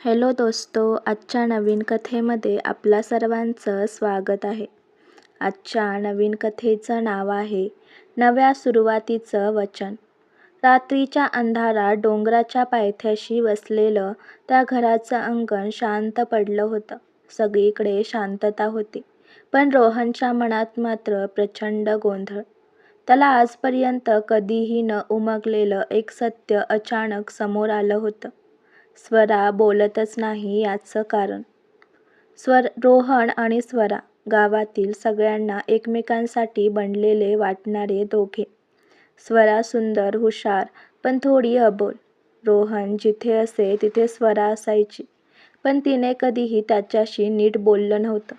Hello दोस्तो आजच्या नवीन कथेमध्ये आपल्या सर्वांचं स्वागत आहे. आजच्या नवीन कथेचं नाव आहे नव्या सुरुवातीचं वचन. रात्रीच्या अंधारात डोंगराच्या पायथ्याशी वसलेलं त्या घराचं अंगण शांत पडलं होतं. सगळीकडे शांतता होती पण रोहनच्या मनात मात्र प्रचंड गोंधळ. त्याला आजपर्यंत कधीही न उमगलेलं एक सत्य अचानक समोर आलं होतं. स्वरा बोलतच नाही याचं कारण. स्वर रोहन आणि स्वरा गावातील सगळ्यांना एकमेकांसाठी बनलेले वाटणारे दोघे. स्वरा सुंदर हुशार पण थोडी अबोल. रोहन जिथे असे तिथे स्वरा असायची पण तिने कधीही त्याच्याशी नीट बोललं नव्हतं.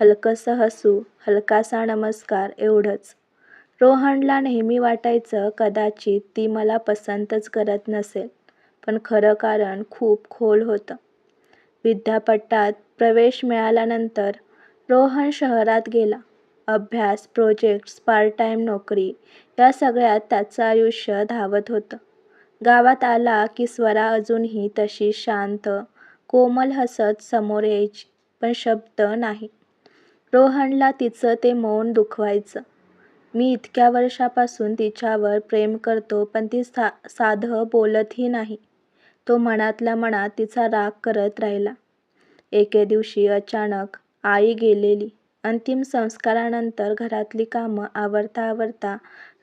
हलकंसं हसू हलकासा नमस्कार एवढंच. रोहनला नेहमी वाटायचं कदाचित ती मला पसंतच करत नसेल. पण खरं कारण खूप खोल होतं. विद्यापीठात प्रवेश मिळाल्यानंतर रोहन शहरात गेला. अभ्यास प्रोजेक्ट्स पार्ट टाईम नोकरी या सगळ्यात त्याचं आयुष्य धावत होतं. गावात आला की स्वरा अजूनही तशी शांत कोमल हसत समोर यायची पण शब्द नाही. रोहनला तिचं ते मौन दुखवायचं. मी इतक्या वर्षापासून तिच्यावर प्रेम करतो पण ती सा साधं बोलतही नाही. तो मनातल्या मनात तिचा राग करत राहिला. एके दिवशी अचानक आई गेलेली. अंतिम संस्कारानंतर घरातली कामं आवरता आवरता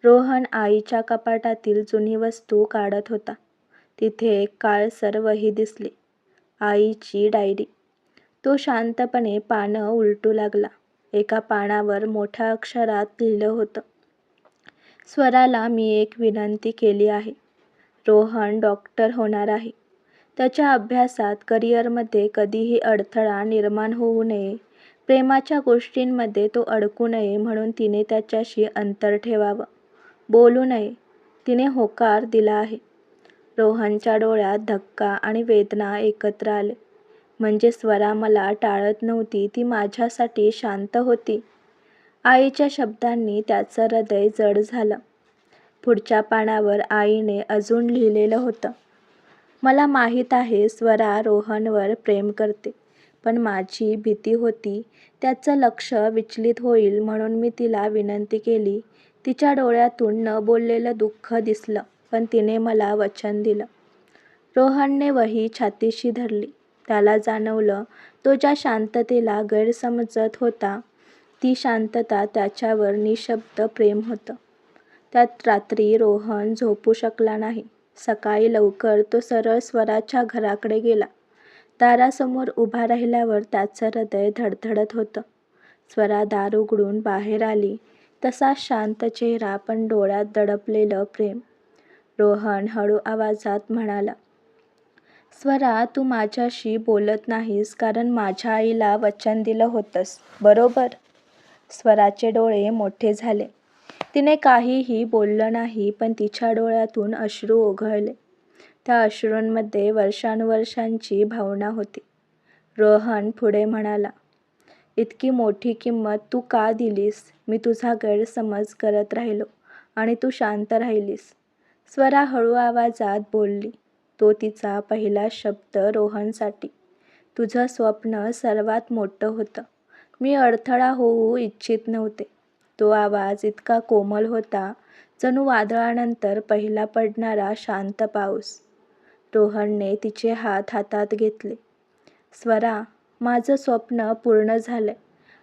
रोहन आईच्या कपाटातील जुनी वस्तू काढत होता. तिथे एक काळसर वही दिसली. आईची डायरी. तो शांतपणे पानं उलटू लागला. एका पानावर मोठ्या अक्षरात लिहिलं होतं. स्वराला मी एक विनंती केली आहे. रोहन डॉक्टर होणार आहे. त्याच्या अभ्यासात करिअरमध्ये कधीही अडथळा निर्माण होऊ नये. प्रेमाच्या गोष्टींमध्ये तो अडकू नये म्हणून तिने त्याच्याशी अंतर ठेवावं. बोलू नये. तिने होकार दिला आहे. रोहनच्या डोळ्यात धक्का आणि वेदना एकत्र आले. म्हणजे स्वरा मला टाळत नव्हती ती माझ्यासाठी शांत होती. आईच्या शब्दांनी त्याचं हृदय जड झालं. पुढच्या पानावर आईने अजून लिहिलेलं होतं. मला माहीत आहे स्वरा रोहनवर प्रेम करते पण माझी भीती होती त्याचं लक्ष विचलित होईल म्हणून मी तिला विनंती केली. तिच्या डोळ्यातून न बोललेलं दुःख दिसलं पण तिने मला वचन दिलं. रोहनने वही छातीशी धरली. त्याला जाणवलं तो ज्या शांततेला गैरसमजत होता ती शांतता त्याच्यावर निशब्द प्रेम होतं. त्यात रात्री रोहन झोपू शकला नाही. सकाळी लवकर तो सरळ स्वराच्या घराकडे गेला. दारासमोर उभा राहिल्यावर त्याचं हृदय धडधडत होतं. स्वरा दार उघडून बाहेर आली. तसा शांत चेहरा पण डोळ्यात दडपलेलं प्रेम. रोहन हळू आवाजात म्हणाला स्वरा तू माझ्याशी बोलत नाहीस कारण माझ्या आईला वचन दिलं होतंस बरोबर? स्वराचे डोळे मोठे झाले. तिने काहीही बोललं नाही पण तिच्या डोळ्यातून अश्रू ओघळले. त्या अश्रूंमध्ये वर्षानुवर्षांची भावना होती. रोहन पुढे म्हणाला इतकी मोठी किंमत तू का दिलीस? मी तुझा गैरसमज करत राहिलो आणि तू शांत राहिलीस. स्वरा हळू आवाजात बोलली तो तिचा पहिला शब्द रोहनसाठी. तुझं स्वप्न सर्वात मोठं होतं. मी अडथळा होऊ इच्छित नव्हते. तो आवाज इतका कोमल होता जणू वादळानंतर पहिला पडणारा शांत पाऊस. रोहनने तिचे हात हातात घेतले. स्वरा माझं स्वप्न पूर्ण झालंय.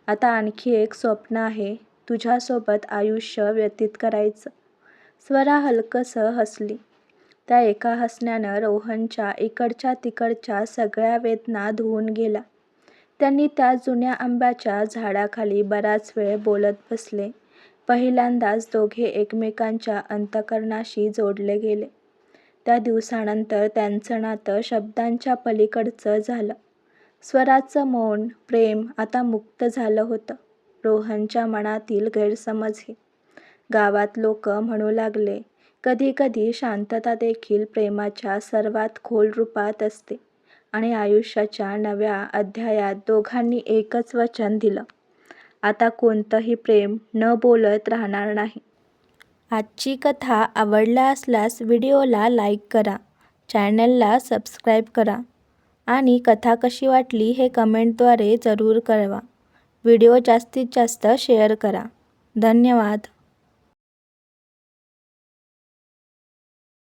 आता आणखी एक स्वप्न आहे तुझ्यासोबत आयुष्य व्यतीत करायचं. स्वरा हलकंसं हसली. त्या एका हसण्यानं रोहनच्या इकडच्या तिकडच्या सगळ्या वेदना धुवून गेला त्यांनी त्या जुन्या आंब्याच्या झाडाखाली बराच वेळ बोलत बसले. पहिल्यांदाच दोघे एकमेकांच्या अंतकरणाशी जोडले गेले. त्या दिवसानंतर त्यांचं नातं शब्दांच्या पलीकडचं झालं. स्वराचं मौन प्रेम आता मुक्त झालं होतं. रोहनच्या मनातील गैरसमज हे. गावात लोक म्हणू लागले कधी कधी शांतता देखील प्रेमाच्या सर्वात खोल रूपात असते. आणि आयुष्याच्या नव्या अध्यायात दोघांनी एकच वचन दिलं. आता कोणतंही प्रेम न बोलत राहणार नाही. आजची कथा आवडला असल्यास व्हिडिओला लाईक करा चॅनलला सबस्क्राईब करा आणि कथा कशी वाटली हे कमेंटद्वारे जरूर कळवा. व्हिडिओ जास्तीत जास्त शेअर करा. धन्यवाद.